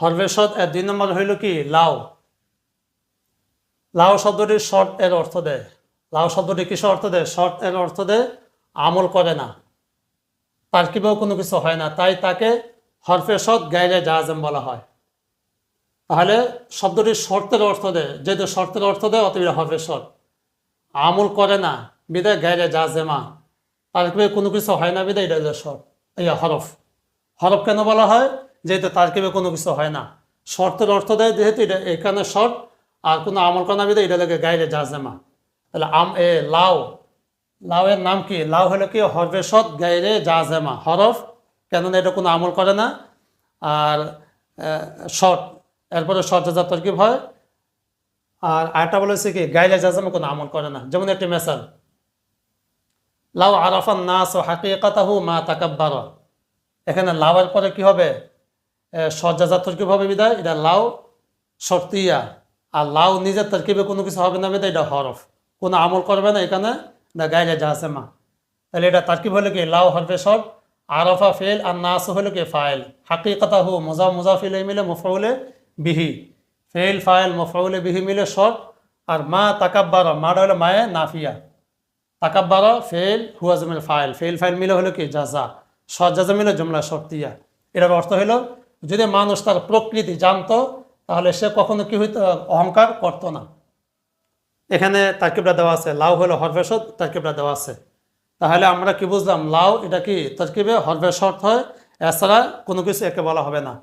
সদ এর দুই নম্বর হইল কি? লাউ লাউ শব্দটি শর্ট এর অর্থ দেয়। লাউ শব্দটি কিসের অর্থ দেয়? শর্ট এর অর্থ দেয়, আমল করে না। তার কিবেও কোনো কিছু হয় না, তাই তাকে হরফে সদ গাইরে জাহাজেম বলা হয়। তাহলে শব্দটি শর্তের অর্থ দেয়, যেহেতু শর্তের অর্থ দেয়, অতএব হরফে সদ আমল করে না, বিদায় গাইরে জাজেমা তার কিবে কোনো কিছু হয় না, বিদায়, এটা শর্ত এই হরফ। হরফ কেন বলা হয়? যেহেতু তার কিবে কোনো কিছু হয় না। শর্তের অর্থ দেয় যেহেতু এটা এখানে শর্ট আর কোনো আমল করা বিদে এটা লাগে গাইলে জাজেমা। তাহলে আম, এ লাউ লাউ এর নাম কি? লাউ হলো কি? হরফে সৎ গাইরে জাজেমা, হরফ। কেননা এটা কোনো আমল করে না। আর শর্ট এরপরে শর্ট যা তরকিব হয়? আর আরেকটা বলেছে কি? গাইলে জাজেমা কোনো আমল করে না। যেমন একটি মেসাল। লাউ আরাফান নাস হাকিকাতাহু মা তাকাব্বার। এখানে লাউয়ের পরে কি হবে? সজ্জাজা তরকিব হবে বিদায়। এটা লাউ শর্তিয়া আর লাউ নিজের তরকিবে কোনো কিছু হবে না বিদায়, এটা হরফ। কোনো আমল করবে না এখানে, না গাইলে আছে মা তাহলে এটা তারকিব হলো কি? লাউ হরফে সব, আরফা ফেল, আর নাস হলো কি? ফাইল। হাকিকতা হু মোজা, মুজাফিল মিলে মুফাউলে বিহি। ফেল, ফাইল, মুফাউলে বিহি মিলে শর্ট আর মা তাকাব্বার মাটা হলো মায়ে নাফিয়া। তাকাব্বার, ফেল হুয়াজমের ফাইল। ফেল, ফাইল মিলে হলো কি? যা জাজা। সজ্জাজা মিলে জুমলা শর্তিয়া এটার অর্থ হলো যদি মানুষ তার প্রকৃতি জানতো, তাহলে সে কখনো কি হইতো? অহংকার করতো না। এখানে তারকিবটা দেওয়া আছে, লাউ হলো হরফেশত তারকিবটা দেওয়া আছে। তাহলে আমরা কি বুঝলাম, লাউ এটা কি তরকিবে? হরফে শর্ত হয়, এছাড়া কোনো কিছু একে বলা হবে না।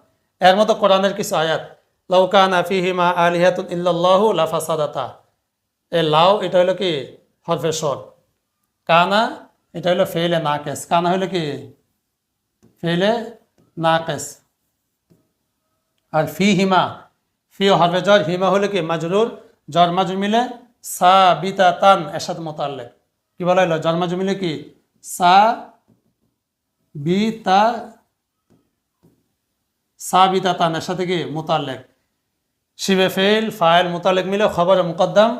এর মতো কোরআনের কিছু আয়াত লৌকান আফিহিমা আলিহাতুন ইল্লাল্লাহু লাফাসাদাতা। এই লাউ এটা হলো কি? হরফে শর্ট কানা এটা হলো ফেলে নাকেস কানা হলো কি? ফেলে নাকেস আর ফি হিমা, ফি হরফে জ্বর হিমা হলে কি? মাজরুর জ্বর মাজুর মিলে সা বিতা তান এসাদ মোতাল্লে কি বলা হলো? জ্বর মাজুর মিলে কি? সা বিতা সা বিতা তান এর সাথে কি? মোতাল্লেক। শিবে ফেল ফাইল মোতালেক মিলে খবর মুকদ্দম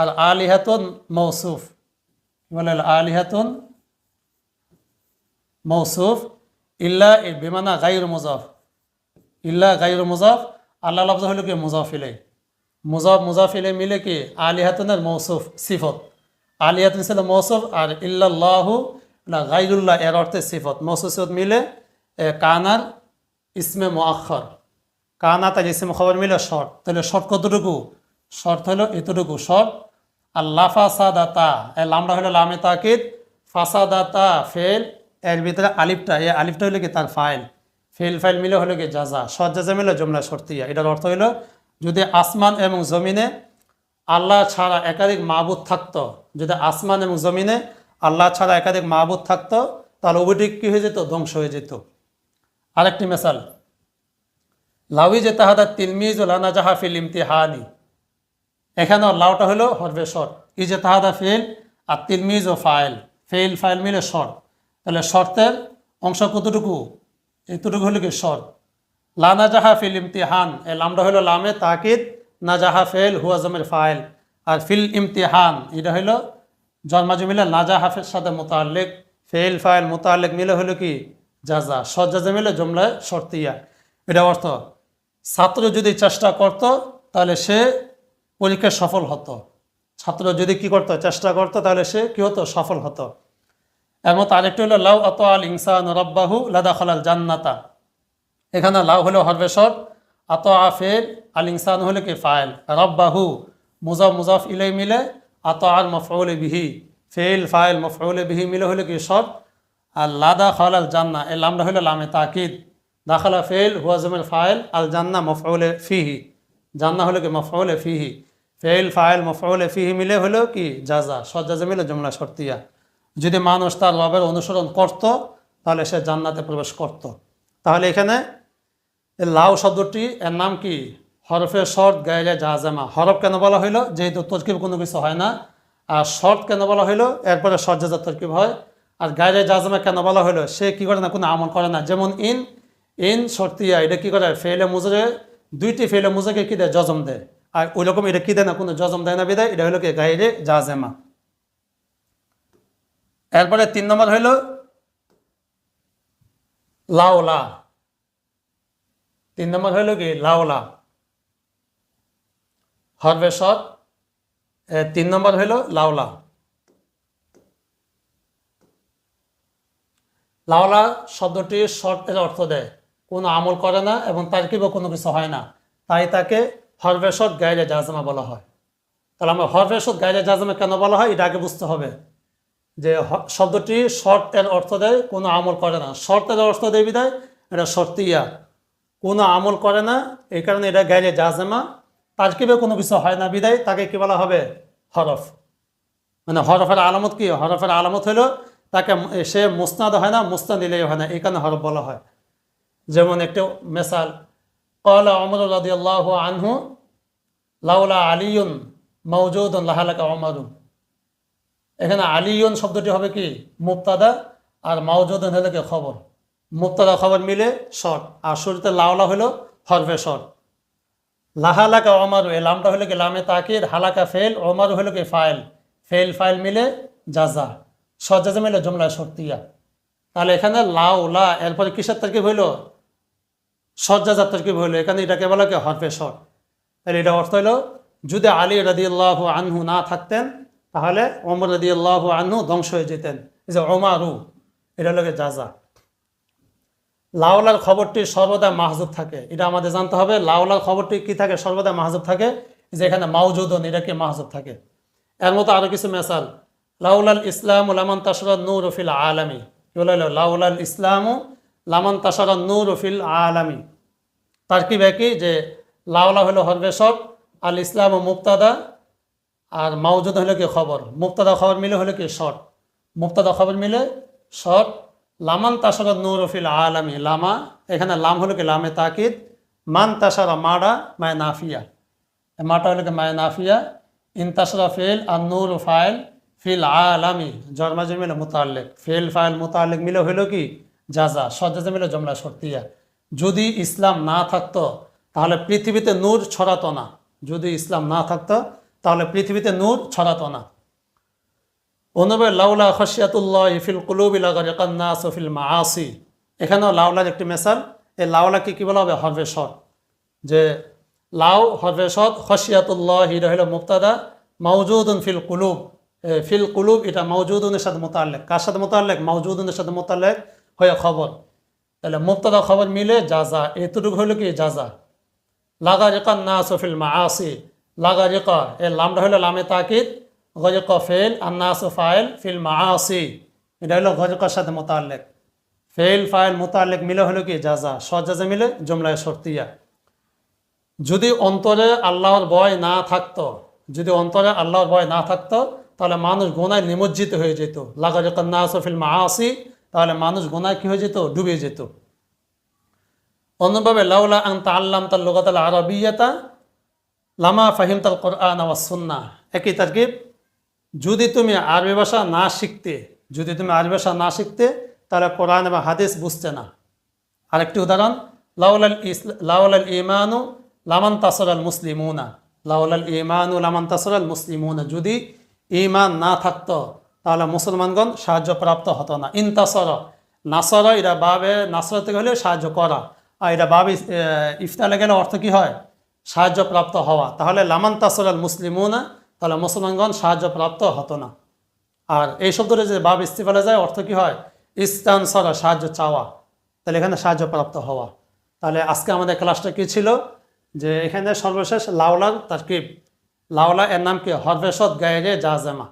আর আলিহাতুন মৌসুফ। কি বলে আলিহাতুন মৌসুফ। ইল্লা বিমানা গাইর মুজফ। ইল্লা গাইর মুজাফ আল্লাহ লফজ হলো কি? মুজাফিলে। মুজাফ মুজাফিলে মিলে কি? আলিহাতুনের মৌসুফ সিফত। আলিহাতুন ছিল মৌসুফ আর ইল্লাল্লাহু না গাইরুল্লাহ এর অর্থে সিফত। মৌসুফ সিফত মিলে এ, কানার ইসমে মোয়াক্ষর কানা তার ইসমে খবর মিলে শর্ট তাহলে শর্ট কতটুকু? শর্ট হলো এতটুকু। শর্ট আর লাফাসাদাতা এ লামটা হলো লামে তাকিদ। ফাসাদাতা ফেল এর ভিতরে আলিফটা এই আলিফটা হলো কি? তার ফাইল। ফেল ফাইল মিলে হলো কি জাজা সজ্জাজা মিলে জমলা শর্তিয়া। এটার অর্থ হলো, যদি আসমান এবং জমিনে আল্লাহ ছাড়া একাধিক মাহবুদ থাকতো, যদি আসমান এবং জমিনে আল্লাহ ছাড়া একাধিক মাহবুদ থাকত, তাহলে উভয়টি কী হয়ে যেত? ধ্বংস হয়ে যেত। আরেকটি মেসাল লাউই যে তাহাদা তিলমিজ লানা জাহা ফিল ইমতিহানি। এখানেও লাউটা হলো হরবে শর্ট ই যে তাহাদা ফেল আর তিলমিজ ও ফাইল। ফেল ফাইল মিলে শর্ট তাহলে শর্তের অংশ কতটুকু? এতটুকু হলো কি শর্ট লা নাজাহা ফিল ইমতিহান। এ লামটা হলো লামে তাকিদ, নাজাহা ফেল হুয়াজমের ফাইল। আর ফিল ইমতিহান, এটা হলো জন্মাজু মিলে নাজাহাফের সাথে মোতাল্লেক। ফেল, ফাইল, মোতাল্লেক মিলে হলো কি? জাজা সজ্জাজা মিলে জমলায় শর্তিয়া। এটা অর্থ, ছাত্র যদি চেষ্টা করত, তাহলে সে পরীক্ষায় সফল হতো। ছাত্র যদি কি করতো, চেষ্টা করতো, তাহলে সে কি হতো? সফল হতো। এর মতো হলো, লাউ আত আল ইনসান রব্বাহু লাদা খালাল জান্নাতা। এখানে লাউ হলো হরবেশর আত আফেল আল ইনসান হলো কি? ফাইল। রব্বাহু, মুজাফ মুজাফ ইলাই মিলে আত আল মফউল বিহি। ফেল ফাইল, মফউল বিহি মিলে হলো কি? সব আর লাদা খালাল জান্না এ লামটা হলো লামে তাকিদ। দাখালা ফেল হুয়াজমের ফাইল, আল জান্না মফউল ফিহি। জান্না হলো কি? মফউল ফিহি। ফেল ফাইল, মফউল ফিহি মিলে হলো কি? জাজা। সজ্জাজা মিলে জমলা শর্তিয়া। যদি মানুষ তার রবের অনুসরণ করত, তাহলে সে জান্নাতে প্রবেশ করত। তাহলে এখানে লাউ শব্দটি, এর নাম কি? হরফে শর্ট গাইলে জাহাজামা। হরফ কেন বলা হইল? যেহেতু তরকিব কোনো কিছু হয় না। আর শর্ট কেন বলা হইল? এরপরে সজ্জাজা তরকিব হয়। আর গাইলে জাহাজামা কেন বলা হইল? সে কি করে না কোনো আমল করে না। যেমন ইন ইন শর্তিয়া এটা কি করে? ফেলে মুজরে, দুইটি ফেলে মুজেকে কী দেয়? জজম দেয়। আর ওই রকম এটা কি দেয় না? কোনো জজম দেয় না বিদায়। এটা হলো কি? গাইলে জাহাজেমা। এরপরে তিন নম্বর হইল লাওলা। তিন নম্বর হইল কি? লাউলা হরবেশত তিন নম্বর হইল লাওলা। লাওলা শব্দটি শর্তের অর্থ দেয়, কোনো আমল করে না এবং তার কি কোনো কিছু হয় না। তাই তাকে হরবেশত গাইরে জাজমা বলা হয়। তাহলে আমরা হরবেশত গাইরে জাজমা কেন বলা হয়? এটা আগে বুঝতে হবে। যে শব্দটি শর্তের অর্থ দেয়, কোনো আমল করে না। শর্তের অর্থ দেয় বিদায়, এটা শর্তিয়া কোনো আমল করে না, এই কারণে এটা গাইরে জাজমা। তার কীভাবে কোনো কিছু হয় না বিদায়, তাকে কি বলা হবে? হরফ। মানে হরফের আলামত কি? হরফের আলামত হলো তাকে সে মুস্তাদ হয় না মুস্তাদ দিলেই হয় না, এই কারণে হরফ বলা হয়। যেমন একটু মেসাল কলা অমর রাদিয়াল্লাহ আনহু, লাউলা আলিউন মৌজুদুন লাহালাকা অমরুন এখানে আলিয়ন শব্দটি হবে কি? মুক্তাদা আর মাউজুদুন হলে কি? খবর। মুক্তাদা খবর মিলে শর্ট আর শুরুতে লাউলা হলো হরফে শর্ট লাহালাকা অমারু এই লামটা হলো কি? লামে তাকির, হালাকা ফেল অমারু হলো কি? ফাইল। ফেল, ফাইল মিলে জাজা। সজাজা মিলে জমলা শর্তিয়া। তাহলে এখানে লাউ লা, এরপরে কিসের তারকিব হইল? সজ্জাজার তারকিব হইল। এখানে এটাকে বলা কি? হরফে শর্ট তাহলে এটা অর্থ হলো যদি আলী রাদিয়াল্লাহু আনহু না থাকতেন তাহলে অমর ওমর রাদিয়াল্লাহু আনু ধ্বংস হয়ে যেতেন। যে ওমারু এটা হলো কি জাজা লাউলার খবরটি সর্বদা মাহজুব থাকে। এটা আমাদের জানতে হবে লাউলার খবরটি কি থাকে? সর্বদা মাহজুব থাকে। যে এখানে মাউজুদন এটা কি মাহজুব থাকে? এর মতো আরও কিছু মেসাল। লাউলাল ইসলাম লামান তাসরা নূর ফিল আলামি। লাউলাল ইসলাম লামান তাসরা নূর ফিল আলামি। তার কি ব্যাকি যে লাউলা হলো হরবেশক আল ইসলাম ও মুক্তাদা আর মাউজুদ হলো কি খবর? মুক্তাদা খবর মিলে হলো কি শর্ট? মুক্তাদা খবর মিলে শর্ট, লামান তাসারা নূর ফিল আলামি, লামা, এখানে লাম হলো কি লামে তাকিদ, মান তাসারা মাডা মায় নাফিয়া। মাটা হলো কি মায় নাফিয়া। ইন তাসারা ফেল আর নূর ফাইল ফিল আলামি জন্মাজ মিলে মোতাল্লেক। ফেল ফাইল মোতাল্লেক মিলে হলো কি যাজা সজ্জাজে মিলে জমলা শর্তিয়া। যদি ইসলাম না থাকতো, তাহলে পৃথিবীতে নূর ছড়াতো না। যদি ইসলাম না থাকতো তাহলে পৃথিবীতে নূর ছড়াতো না। অনুবে লাউলা খসিয়াতুল্লাহ ইফিল কুলুবিলা সফিল মাসি এখানেও লাউলার একটি মেসাল, এই লাউলাকে কি বলা হবে? হরবে সৎ যে লাউ হরবে সৎ খসিয়াতুল্লাহ হিরা হইল মুক্তাদা মাউজুদুন ফিল কুলুব। ফিল কুলুব, এটা মাউজুদুনের সাথে মোতাল্লেক। কার সাথে মোতাল্লেক? মাউজুদুনের সাথে মোতাল্লেক হয়ে খবর। তাহলে মুক্তাদা খবর মিলে যা যা, এতটুকু হইল কি? যা যা। লাগা রেকান না সফিল মাসি লাগা রেকা এ লামটা হইল লামে তাকিদ গজক ফেল আন্নাস ফাইল ফিল মাসি এটা হলো গজকার সাথে মোতাল্লেক। ফেল ফাইল, মোতাল্লেক মিলে হলো কি? যাজা সজাজে মিলে জমলায় শর্তিয়া। যদি অন্তরে আল্লাহর ভয় না থাকতো, যদি অন্তরে আল্লাহর ভয় না থাকতো, তাহলে মানুষ গোনায় নিমজ্জিত হয়ে যেত। লাগা রেকান না সফিল মাসি তাহলে মানুষ গোনায় কি হয়ে যেত? ডুবে যেত। অন্যভাবে, লাউলা আং তা আল্লাম তার লোকাতাল আরবিয়াতা লামা ফাহিম তাল কোরআন ওয়া সুন্না একই তারকিব, যদি তুমি আরবি ভাষা না শিখতে, যদি তুমি আরবি ভাষা না শিখতে, তাহলে কোরআন এবং হাদিস বুঝতে না। আরেকটি উদাহরণ, লাউলাল ইসলা লাউলাল ইমানু লামান তাসর আল মুসলিমুনা। লাউলাল ইমানু লামান তাসর আল মুসলিমুনা। যদি ইমান না থাকতো, তাহলে মুসলমানগণ সাহায্য প্রাপ্ত হতো না। ইনতাসর নাসর, এরা বাবে, নাসর থেকে হলে সাহায্য করা। আর এটা বাবে ইফতালে গেলে অর্থ কি হয়? সাহায্য প্রাপ্ত হওয়া। তাহলে লামান তাসর আল মুসলিমুনা, তাহলে মুসলমানগণ সাহায্যপ্রাপ্ত হতো না। আর এই শব্দটা যে বাব ইস্তিফালে যায়, অর্থ কী হয়? ইস্তান সরা সাহায্য চাওয়া। তাহলে এখানে সাহায্যপ্রাপ্ত হওয়া। তাহলে আজকে আমাদের ক্লাসটা কি ছিল? যে এখানে সর্বশেষ লাউলার তারকিব। লাওলা এর নাম কি? হরবেশত গায়ে জাজেমা।